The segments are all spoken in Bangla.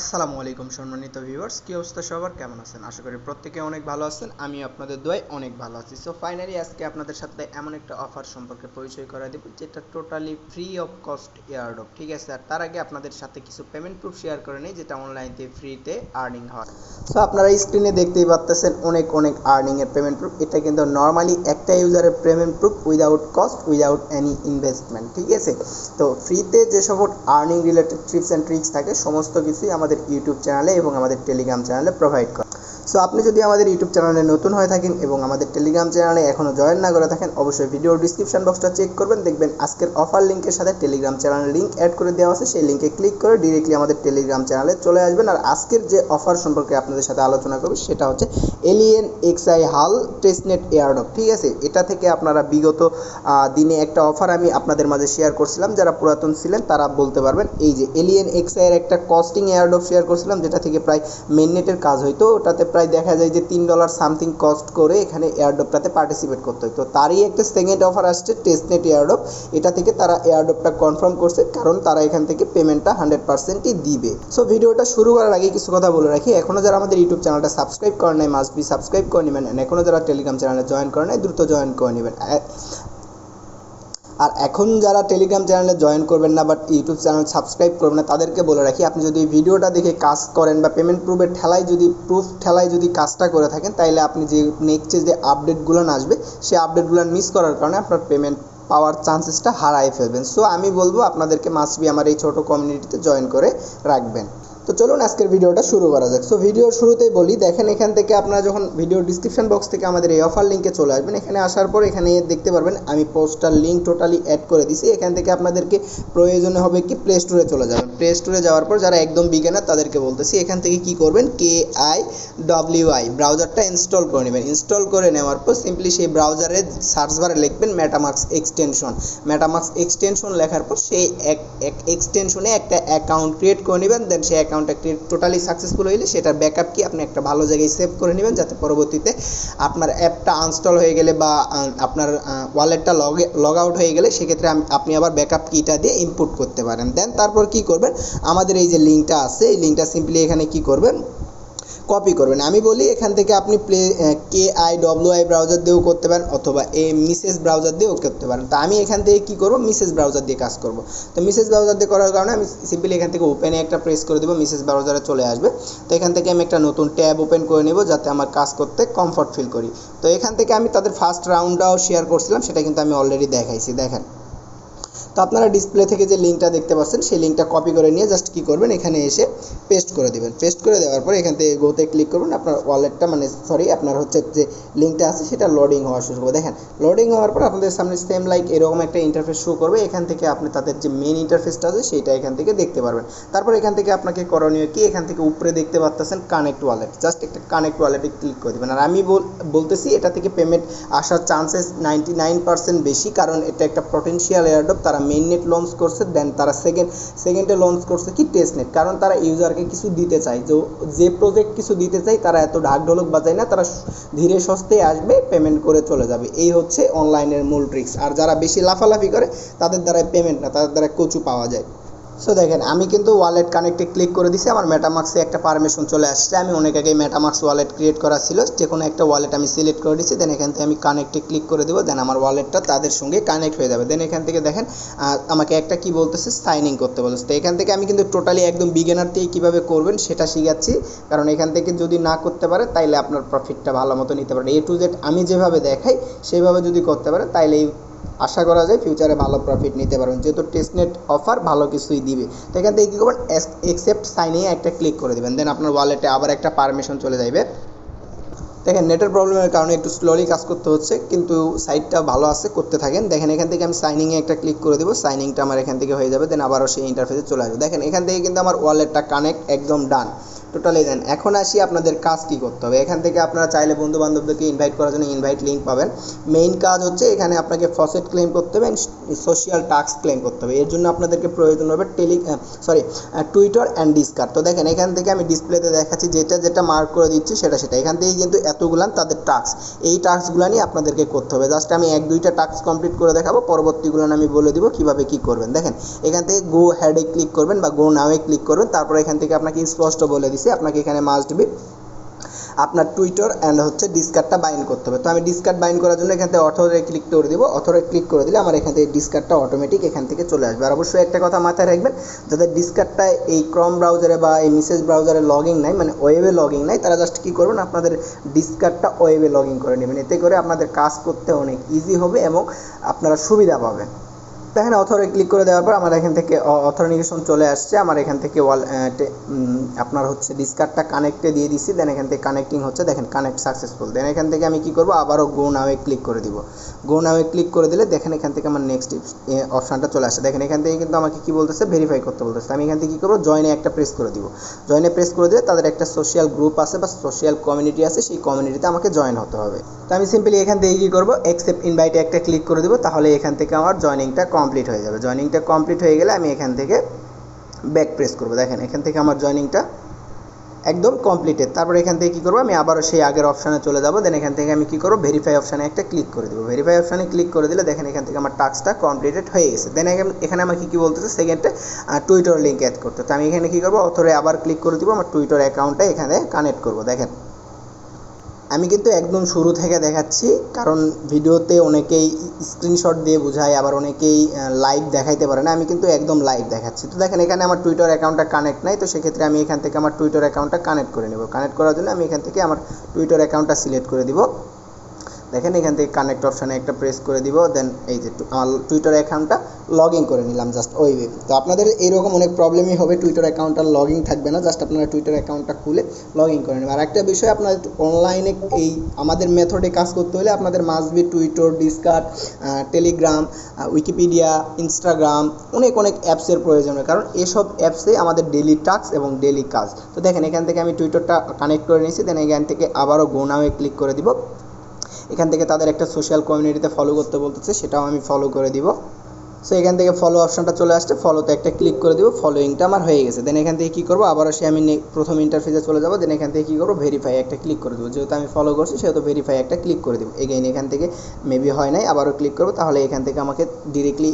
আসসালামু আলাইকুম সম্মানিত ভিউয়ার্স কি অবস্থা সবার? কেমন আছেন? আশা করি প্রত্যেকে অনেক ভালো আছেন আমি আপনাদের দোয়ায় অনেক ভালো আছি। সো ফাইনালি আজকে আপনাদের সাথে এমন একটা অফার সম্পর্কে পরিচয় করা দেব, যেটা totally free of cost airdrop ঠিক আছে? আর তার আগে আপনাদের সাথে কিছু পেমেন্ট প্রুফ শেয়ার করে নিই, যেটা অনলাইনতে ফ্রিতে আর্নিং হয়। সো আপনারা স্ক্রিনে দেখতেই পাচ্ছেন অনেক অনেক আর্নিং এর পেমেন্ট প্রুফ এটা কিন্তু নর্মালি একটা ইউজারের payment proof without cost without any investment ঠিক আছে? তো ফ্রিতে যে সব earning related tips and tricks থাকে, সমস্ত কিছুই আমাদের ইউটিউব চ্যানেলে এবং আমাদের টেলিগ্রাম চ্যানেলে প্রোভাইড করে। সো আপনি যদি আমাদের ইউটিউব চ্যানেলে নতুন হয়ে থাকেন এবং আমাদের টেলিগ্রাম চ্যানেলে এখনও জয়েন না করে থাকেন, অবশ্যই ভিডিওর ডিসক্রিপশন বক্সটা চেক করবেন। দেখবেন আজকের অফার লিঙ্কের সাথে টেলিগ্রাম চ্যানেলের লিঙ্ক অ্যাড করে দেওয়া আছে। সেই লিঙ্কে ক্লিক করে ডিরেক্টলি আমাদের টেলিগ্রাম চ্যানেলে চলে আসবেন। আর আজকের যে অফার সম্পর্কে আপনাদের সাথে আলোচনা করব, সেটা হচ্ছে এলিয়েন এক্সআই হাল টেস্টনেট এয়ারডপ ঠিক আছে? এটা থেকে আপনারা বিগত দিনে একটা অফার আমি আপনাদের মাঝে শেয়ার করছিলাম। যারা পুরাতন ছিলেন, তারা বলতে পারবেন, এই যে এলিয়েন এক্সআই এর একটা কস্টিং এয়ারডপ শেয়ার করছিলাম, যেটা থেকে প্রায় মেননেটের কাজ হইতো। ওটাতে প্রায় দেখা যায় যে তিন ডলার সামথিং কস্ট করে এখানে এয়ারডপটাতে পার্টিসিপেট করতে হয়। তো তারই একটা সেকেন্ড অফার আসছে টেস্টনেট এয়ারডপ এটা থেকে তারা এয়ারডপটা কনফার্ম করছে, কারণ তারা এখান থেকে পেমেন্টটা হান্ড্রেড পার্সেন্টই দিবে। সো ভিডিওটা শুরু করার আগে কিছু কথা বলে রাখি। এখনও যারা আমাদের ইউটিউব চ্যানেলটা সাবস্ক্রাইব করে নাই মাস্ট বি সাবস্ক্রাইব করে নেবেন। এখনও যারা টেলিগ্রাম চ্যানেলে জয়েন করে নাই, দ্রুত জয়েন করে নেবেন। আর এখন যারা টেলিগ্রাম চ্যানেলে জয়েন করবেন না বাট ইউটিউব চ্যানেল সাবস্ক্রাইব করবেন না, তাদেরকে বলে রাখি, আপনি যদি ভিডিওটা দেখে কাজ করেন বা পেমেন্ট প্রুফের ঠেলায় যদি প্রুফ ঠেলায় যদি কাজটা করে থাকেন তাহলে আপনি যে নেক্সট যে আপডেটগুলো আসবে, সেই আপডেটগুলো মিস করার কারণে আপনার পেমেন্ট পাওয়ার চান্সেসটা হারাই ফেলবেন। সো আমি বলব, আপনাদেরকে মাস্ট বি আমার এই ছোট কমিউনিটিতে জয়েন করে রাখবেন। তো চলুন আজকের ভিডিওটা শুরু করা যাক। সো ভিডিওর শুরুতেই বলি, দেখেন এখান থেকে আপনারা যখন ভিডিও ডিসক্রিপশন বক্স থেকে আমাদের এই অফার লিঙ্কে চলে আসবেন, এখানে আসার পর এখানে দেখতে পারবেন, আমি পোস্টার লিঙ্ক টোটালি অ্যাড করে দিছি। এখান থেকে আপনাদেরকে প্রয়োজনে হবে কি প্লে স্টোরে চলে যাবেন। প্লে স্টোরে যাওয়ার পর যারা একদম বিজ্ঞানার তাদেরকে বলতেছি, এখান থেকে কি করবেন কে আই ডব্লিউ আই ব্রাউজারটা ইনস্টল করে নেবেন। ইনস্টল করে নেওয়ার পর সিম্পলি সেই ব্রাউজারে সার্চ বারে লিখবেন ম্যাটামার্কস এক্সটেনশন ম্যাটামার্কস এক্সটেনশন লেখার পর সেই এক এক্সটেনশনে একটা অ্যাকাউন্ট ক্রিয়েট করে নেবেন দেন সেই অ্যাকাউন্টটা একটি টোটালি সাকসেসফুল হইলে সেটার ব্যাকআপ কি আপনি একটা ভালো জায়গায় সেভ করে নেবেন যাতে পরবর্তীতে আপনার অ্যাপটা আনস্টল হয়ে গেলে বা আপনার ওয়ালেটটা লগ লগ আউট হয়ে গেলে সেক্ষেত্রে আপনি আবার ব্যাকআপ কিটা দিয়ে ইনপুট করতে পারেন। দেন তারপর কি করবেন? আমাদের এই যে লিঙ্কটা আছে, এই লিঙ্কটা সিম্পলি এখানে কি করবেন? কপি করবেন। আমি বলি এখান থেকে আপনি play K I W I browser দিয়েও করতে পারেন অথবা এ মিসেস ব্রাউজার দিয়েও করতে পারেন। তো আমি এখান থেকে কী করব? মিসেস ব্রাউজার দিয়ে কাজ করব। তো মিসেস ব্রাউজার দিয়ে করার কারণে আমি সিম্পলি এখান থেকে ওপেনে একটা প্রেস করে দেবো মিসেস ব্রাউজারে চলে আসবে। তো এখান থেকে আমি একটা নতুন ট্যাব ওপেন করে নেব যাতে আমার কাজ করতে কমফর্ট ফিল করি। তো এখান থেকে আমি তাদের ফার্স্ট রাউন্ডটাও শেয়ার করছিলাম, সেটা কিন্তু আমি অলরেডি দেখাইছি। দেখেন। তো আপনারা ডিসপ্লে থেকে যে লিঙ্কটা দেখতে পাচ্ছেন, সেই লিঙ্কটা কপি করে নিয়ে জাস্ট কি করবেন, এখানে এসে পেস্ট করে দিবেন। পেস্ট করে দেওয়ার পর এখান থেকে গোতে ক্লিক করবেন আপনার ওয়ালেটটা মানে সরি আপনার হচ্ছে যে লিঙ্কটা আছে সেটা লোডিং হওয়া শুরু করবে। দেখেন লোডিং হওয়ার পর আপনাদের সামনে সেম লাইক এরকম একটা ইন্টারফেস শো করবে। এখান থেকে আপনি তাদের যে মেন ইন্টারফেসটা আছে সেটা এখান থেকে দেখতে পারবেন। তারপর এখান থেকে আপনাকে করণীয় কি? এখান থেকে উপরে দেখতে পাচ্ছেন কানেক্ট ওয়ালেট জাস্ট একটা কানেক্ট ওয়ালেটে ক্লিক করে দেবেন। আর আমি বল- বলতেছি এটা থেকে পেমেন্ট আসার চান্সেস নাইনটি নাইন পার্সেন্ট বেশি, কারণ এটা একটা পটেনশিয়াল এয়ারডপ তারা মেইন নেট লঞ্চ করছে দেন তারা সেকেন্ড সেকেন্ডে লঞ্চ করছে কি টেস্ট নেট কারণ তারা ইউজারকে কিছু দিতে চায়। যে যে প্রজেক্ট কিছু দিতে চায়, তারা এত ঢাক ঢোলক বাজায় না, তারা ধীরে সস্তে আসবে পেমেন্ট করে চলে যাবে। এই হচ্ছে অনলাইনের মূল ট্রিক্স আর যারা বেশি লাফালাফি করে, তাদের দ্বারা পেমেন্ট না, তাদের দ্বারা কচু পাওয়া যায়। সো দেখেন, আমি কিন্তু ওয়ালেট কানেক্টে ক্লিক করে দিছি, আমার মেটামার্ক্সে একটা পারমিশন চলে আসছে। আমি অনেক আগে মেটামার্ক্স ওয়ালেট ক্রিয়েট করা ছিল, যে কোনো একটা ওয়ালেট আমি সিলেক্ট করে দিচ্ছি দেন এখান থেকে আমি কানেক্টে ক্লিক করে দেবো দেন আমার ওয়ালেটটা তাদের সঙ্গে কানেক্ট হয়ে যাবে। দেন এখান থেকে দেখেন আমাকে একটা কি বলতেছে সাইন ইন করতে বলতেছে। তো এখান থেকে আমি কিন্তু টোটালি একদম বিগিনার থেকে কীভাবে করবেন, সেটা শিখাচ্ছি। কারণ এখান থেকে যদি না করতে পারে, তাইলে আপনার প্রফিটটা ভালো মতো নিতে পারেন এ টু জেড আমি যেভাবে দেখাই, সেভাবে যদি করতে পারে তাইলে এই আশা করা যায় ফিউচারে ভালো প্রফিট নিতে পারবেন। যেহেতু টেস্টনেট অফার ভালো কিছুই দিবে। তো এখান থেকে কী করবেন? একসেপ্ট সাইনে একটা ক্লিক করে দেবেন। দেন আপনার ওয়ালেটে আবার একটা পারমিশন চলে যাবে দেখেন, নেটের প্রবলেমের কারণে একটু স্লোলি কাজ করতে হচ্ছে, কিন্তু সাইটটা ভালো আছে, করতে থাকেন। দেখেন, এখান থেকে আমি সাইনিংয়ে একটা ক্লিক করে দেবো। সাইনিংটা আমার এখান থেকে হয়ে যাবে। দেন আবারও সেই ইন্টারফেসে চলে আসবে। দেখেন, এখান থেকে কিন্তু আমার ওয়ালেটটা কানেক্ট একদম ডান টোটালি দেন। এখন আসি আপনাদের কাজ কি করতে হবে। এখান থেকে আপনারা চাইলে বন্ধু বান্ধবদেরকে ইনভাইট করার জন্য ইনভাইট লিঙ্ক পাবেন। মেইন কাজ হচ্ছে এখানে আপনাকে ফসেট ক্লেম করতে হবে সোশ্যাল টাস্ক ক্লেম করতে হবে। এর জন্য আপনাদেরকে প্রয়োজন হবে tele sorry Twitter and Discord তো দেখেন, এখান থেকে আমি ডিসপ্লেতে দেখাচ্ছি যেটা যেটা মার্ক করে দিচ্ছি সেটা সেটা। এখান থেকেই কিন্তু এতগুলান তাদের টাস্ক এই টাস্কগুলো নিয়ে আপনাদেরকে করতে হবে। জাস্ট আমি এক, দুইটা টাস্ক কমপ্লিট করে দেখাবো। পরবর্তীগুলো আমি বলে দিব কীভাবে কি করবেন। দেখেন, এখান থেকে গো হ্যাডে ক্লিক করবেন বা গো নাওয়ে ক্লিক করবেন। তারপর এখান থেকে আপনাকে স্পষ্ট বলে দিছি আপনাকে এখানে মাস্ট বি আপনার টুইটার অ্যান্ড হচ্ছে ডিসকার্ডটা বাইন্ড করতে হবে। তো আমি ডিসকার্ড বাইন্ড করার জন্য এখান থেকে অথরে ক্লিক করে দিব। অথরে ক্লিক করে দিলে আমার এখান থেকে ডিসকার্ডটা অটোমেটিক এখান থেকে চলে আসবে। আর অবশ্যই একটা কথা মাথায় রাখবেন, যাদের ডিসকার্ডটা এই ক্রম ব্রাউজারে বা এই মেসেজ ব্রাউজারে লগইন নাই মানে ওয়েবে লগইন নাই, তারা জাস্ট কী করবেন, আপনাদের ডিসকার্ডটা ওয়েবে লগ করে নেবেন। এতে করে আপনাদের কাজ করতে অনেক ইজি হবে এবং আপনারা সুবিধা পাবেন। দেখেন অথরে ক্লিক করে দেওয়ার পর আমার এখান থেকে অথরাইজেশন চলে আসছে। আমার এখান থেকে ওয়াল আপনার হচ্ছে ডিসকার্ডটা কানেক্টে দিয়ে দিচ্ছি দেন এখান থেকে কানেক্টিং হচ্ছে। দেখেন কানেক্ট সাকসেসফুল দেন এখান থেকে আমি কি করব? আবারও গো নাওয়ে ক্লিক করে দিব। গো নাওয়ে ক্লিক করে দিলে দেখেন এখান থেকে আমার নেক্সট অপশানটা চলে আসছে দেখেন এখান থেকে কিন্তু আমাকে কি বলতেছে? ভেরিফাই করতে বলতেছে। আমি এখান থেকে কী করব? জয়েনে একটা প্রেস করে দিব। জয়েনে প্রেস করে দিলে তাদের একটা সোশ্যাল গ্রুপ আছে বা সোশ্যাল কমিউনিটি আছে। সেই কমিউনিটিতে আমাকে জয়েন হতে হবে। তো আমি সিম্পলি এখান থেকে কী করব? অ্যাকসেপ্ট ইনভাইটে একটা ক্লিক করে দেবো। তাহলে এখান থেকে আমার জয়নিংটা কমপ্লিট হয়ে যাবে। জয়নিংটা কমপ্লিট হয়ে গেলে আমি এখান থেকে ব্যাক প্রেস করব। দেখেন, এখান থেকে আমার জয়নিংটা একদম কমপ্লিটেড তারপর এখান থেকে কী করব? আমি আবারও সেই আগের অপশানে চলে যাব। দেন এখান থেকে আমি কী করব? ভেরিফাই অপশানে একটা ক্লিক করে দেবো। ভেরিফাই অপশানে ক্লিক করে দিলে দেখেন এখান থেকে আমার টাস্কটা কমপ্লিটেড হয়ে গেছে। দেন এখানে আমাকে কী বলতেছে? সেকেন্ডে টুইটার লিঙ্ক অ্যাড করতে। তো আমি এখানে কী করব? অথরে আবার ক্লিক করে দিব। আমার টুইটার অ্যাকাউন্টটা এখানে কানেক্ট করব। দেখেন আমি কিন্তু একদম শুরু থেকে দেখাচ্ছি, কারণ ভিডিওতে অনেকেই স্ক্রিনশট দিয়ে বোঝায়, আবার অনেকেই লাইভ দেখাইতে পারে না, আমি কিন্তু একদম লাইভ দেখাচ্ছি। তো দেখেন, এখানে আমার টুইটার অ্যাকাউন্টটা কানেক্ট নাই, তো সেক্ষেত্রে আমি এখান থেকে আমার টুইটার অ্যাকাউন্টটা কানেক্ট করে নেব। কানেক্ট করার জন্য আমি এখান থেকে আমার টুইটার অ্যাকাউন্টটা সিলেক্ট করে দিব। দেখেন, এখান থেকে কানেক্ট অপশানে একটা প্রেস করে দিব দেন এই যে আমার টুইটার অ্যাকাউন্টটা লগ ইন করে নিলাম জাস্ট ওই তো আপনাদের এইরকম অনেক প্রবলেমই হবে টুইটার অ্যাকাউন্টটা লগ ইন থাকবে না জাস্ট আপনারা টুইটার অ্যাকাউন্টটা খুলে লগ ইন করে নেবেন। আর একটা বিষয়, আপনার অনলাইনে এই আমাদের মেথডে কাজ করতে হলে আপনাদের must be Twitter Discord Telegram Wikipedia Instagram অনেক অনেক অ্যাপসের প্রয়োজন হয়। কারণ এসব অ্যাপসে আমাদের ডেলি টাস্ক এবং ডেলি কাজ। তো দেখেন, এখান থেকে আমি টুইটারটা কানেক্ট করে নিয়েছি দেন এখান থেকে আবারও গোনাওয়ে ক্লিক করে দিব। এখান থেকে তাদের একটা সোশ্যাল কমিউনিটিতে ফলো করতে বলতেছে সেটাও আমি ফলো করে দিব। সো এখান থেকে ফলো অপশনটা চলে আসছে। ফলোতে একটা ক্লিক করে দিব ফলোয়িংটা আমার হয়ে গেছে। দেন এখান থেকে কী করব? আবারও সে আমি প্রথম ইন্টারফেসে চলে যাব। দেন এখান থেকে কী করব? ভেরিফাই একটা ক্লিক করে দেবো। যেহেতু আমি ফলো করছি, সেহেতু ভেরিফাই একটা ক্লিক করে দেবো। এগেইন এখান থেকে মেবি হয় নাই, আবারও ক্লিক করব। তাহলে এখান থেকে আমাকে ডিরেক্টলি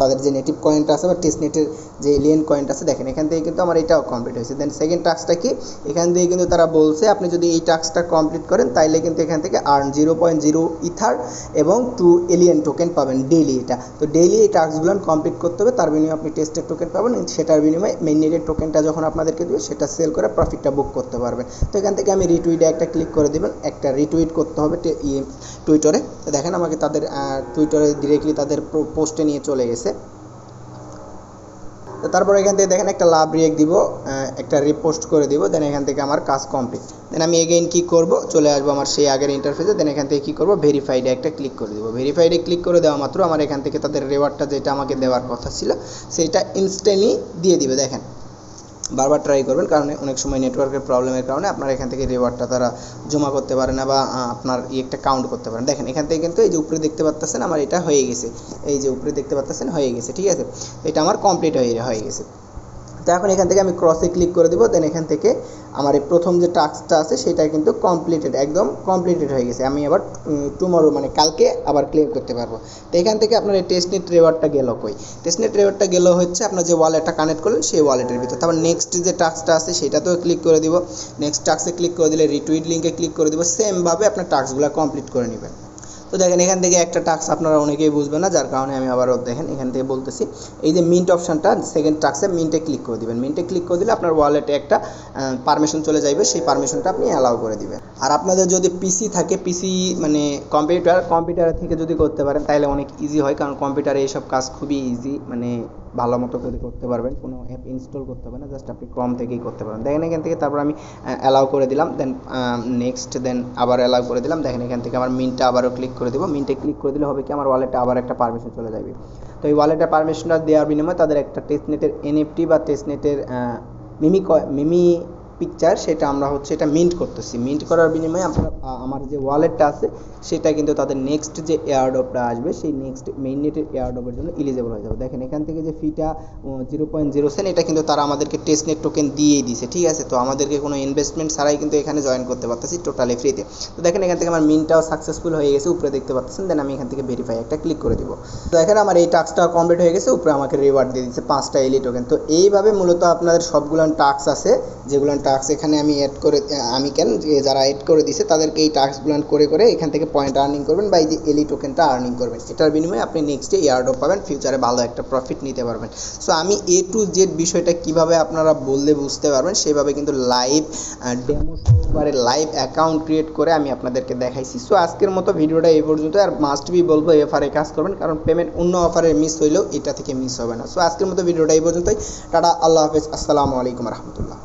তাদের যে নেটিভ কয়েন্ট আছে বা টেস্ট নেটের যে এলিয়েন কয়েন্ট আছে, দেখেন, এখান থেকে কিন্তু আমার এটাও কমপ্লিট হয়েছে। দেন সেকেন্ড টাস্কটা কি? এখান থেকে কিন্তু তারা বলছে, আপনি যদি এই টাস্কটা কমপ্লিট করেন, তাইলে কিন্তু এখান থেকে earn zero point zero ether এবং টু এলিয়েন টোকেন পাবেন ডেইলি এটা। তো ডেইলি টাস্কগুলো কমপ্লিট করতে হবে, তার বিনিময়ে আপনি টেস্টের টোকেন পাবেন, সেটার বিনিময়ে মেন নেটের টোকেনটা যখন আপনাদেরকে দিবে, সেটা সেল করে প্রফিটটা বুক করতে পারবেন। তো এখান থেকে আমি রিটুইটে একটা ক্লিক করে দেবেন, একটা রিটুইট করতে হবে ইয়ে টুইটারে তো দেখেন আমাকে তাদের টুইটারে ডিরেক্টলি তাদের পোস্টে নিয়ে চলে গেছে। তো তারপর এখান থেকে দেখেন একটা লাভ রিয়েক্ট দিব একটা রিপোস্ট করে দিব দেন এখান থেকে আমার কাজ কমপ্লিট দেন আমি এগেইন কী করব? চলে আসব আমার সেই আগের ইন্টারফেসে দেন এখান থেকে কী করব? ভেরিফাইডে একটা ক্লিক করে দেবো। ভেরিফাইডে ক্লিক করে দেওয়া মাত্র আমার এখান থেকে তাদের রেওয়ার্ডটা যেটা আমাকে দেওয়ার কথা ছিল সেইটা ইনস্ট্যান্টলি দিয়ে দিবে। দেখেন বারবার ট্রাই করবেন, কারণ অনেক সময় নেটওয়ার্কের প্রবলেমের কারণে আপনার এখান থেকে রিওয়ার্ডটা তারা জমা করতে পারে না বা আপনার একটা কাউন্ট করতে পারেন দেখেন, এখান থেকে কিন্তু এই যে উপরে দেখতে পাচ্ছেন আমার এটা হয়ে গেছে। এই যে উপরে দেখতে পাচ্ছেন হয়ে গেছে, ঠিক আছে? এটা আমার কমপ্লিট হয়ে হয়ে গেছে। তো এখন এখান থেকে আমি ক্রসে ক্লিক করে দেবো দেন এখান থেকে আমার এই প্রথম যে টাস্কটা আছে সেটা কিন্তু কমপ্লিটেড একদম কমপ্লিটেড হয়ে গেছে। আমি আবার টুমরো মানে কালকে আবার ক্লেম করতে পারব। তো এখান থেকে আপনার এই টেস্টনেট রেওয়ার্ডটা গেল কই? টেস্টনেট রেওয়ার্ডটা গেল হচ্ছে আপনার যে ওয়ালেটটা কানেক্ট করলেন সেই ওয়ালেটের ভিতর। তারপর নেক্সট যে টাস্কটা আছে সেটাতেও ক্লিক করে দিব। নেক্সট টাস্কে ক্লিক করে দিলে রিটুইট লিঙ্কে ক্লিক করে দিব। সেমভাবে আপনার টাস্কগুলো কমপ্লিট করে নেবেন। তো দেখেন, এখান থেকে একটা টাস্ক আপনারা অনেকেই বুঝবেন না, যার কারণে আমি আবারও দেখেন, এখান থেকে বলতেছি। এই যে মিন্ট অপশানটা সেকেন্ড টাস্কে মিন্টে ক্লিক করে দিবেন। মিন্টে ক্লিক করে দিলে আপনার ওয়ালেটে একটা পারমিশন চলে যাবে সেই পারমিশনটা আপনি অ্যালাউ করে দিবেন। আর আপনাদের যদি পিসি থাকে পিসি মানে কম্পিউটার কম্পিউটার থেকে যদি করতে পারেন তাহলে অনেক ইজি হয়, কারণ কম্পিউটারে এইসব কাজ খুবই ইজি মানে ভালো মতো করে করতে পারবেন, কোনো অ্যাপ ইনস্টল করতে হবে না জাস্ট আপনি ক্রম থেকেই করতে পারবেন। দেখেন, এখান থেকে তারপর আমি অ্যালাউ করে দিলাম দেন নেক্সট দেন আবার অ্যালাউ করে দিলাম। দেখেন, এখান থেকে আমার মিনটা আবারও ক্লিক করে দেবো। মিনটে ক্লিক করে দিলে হবে কি, আমার ওয়ালেটে আবার একটা পারমিশন চলে যাবে। তো এই ওয়ালেটের পারমিশনটা দেওয়ার বিনিময়ে তাদের একটা টেস্টনেটের এনএফটি বা টেস্টনেটের মিমি মিমি পিকচার সেটা আমরা হচ্ছে এটা মিন্ট করতেছি। মিন্ট করার বিনিময়ে আমরা, আ- আমার যে ওয়ালেটটা আছে, সেটা কিন্তু তাদের নেক্সট যে এয়ারড্রপটা আসবে, সেই নেক্সট মেইন নেটের এয়ারড্রপের জন্য এলিজেবল হয়ে যাবে। দেখেন, এখান থেকে যে ফিটা জিরো পয়েন্ট জিরো সেন এটা কিন্তু তারা আমাদেরকে টেস্ট নেট টোকেন দিয়েই দিছে, ঠিক আছে? তো আমাদেরকে কোনো ইনভেস্টমেন্ট ছাড়াই কিন্তু এখানে জয়েন করতে পারতেছি টোটালি ফ্রিতে তো দেখেন, এখান থেকে আমার মিনটাও সাকসেসফুল হয়ে গেছে, উপরে দেখতে পাচ্ছেন দেন আমি এখান থেকে ভেরিফাই একটা ক্লিক করে দিব। তো দেখেন, আমার এই টাস্কটা কমপ্লিট হয়ে গেছে, উপরে আমাকে রিওয়ার্ড দিয়ে দিচ্ছে পাঁচটা এলি টোকেন তো এইভাবে মূলত আপনাদের সবগুলান টাস্ক আছে, যেগুলান টাস্ক এখানে আমি অ্যাড করে আমি কেন যারা অ্যাড করে দিছে তাদেরকে এই টাস্কগুলান করে করে এখান থেকে পয়েন্ট আর্নিং করবেন বা এই যে এলি টোকেনটা আর্নিং করবেন। এটার বিনিময়ে আপনি নেক্সটে ইয়ারড্রপ পাবেন ফিউচারে ভালো একটা প্রফিট নিতে পারবেন। সো আমি এ টু জেড বিষয়টা কীভাবে আপনারা বললে বুঝতে পারবেন, সেভাবে কিন্তু লাইভ ডেমো সহকারে লাইভ অ্যাকাউন্ট ক্রিয়েট করে আমি আপনাদেরকে দেখাইছি। সো আজকের মতো ভিডিওটা এই পর্যন্ত, আর মাস্ট বি বলব এফআরে কাজ করবেন, কারণ পেমেন্ট অন্য অফারে মিস হইলেও এটা থেকে মিস হবে না। সো আজকের মতো ভিডিওটা এই পর্যন্তই। টাটা, আল্লাহ হাফেজ। আসসালামু আলাইকুম রহমতুল্লাহ।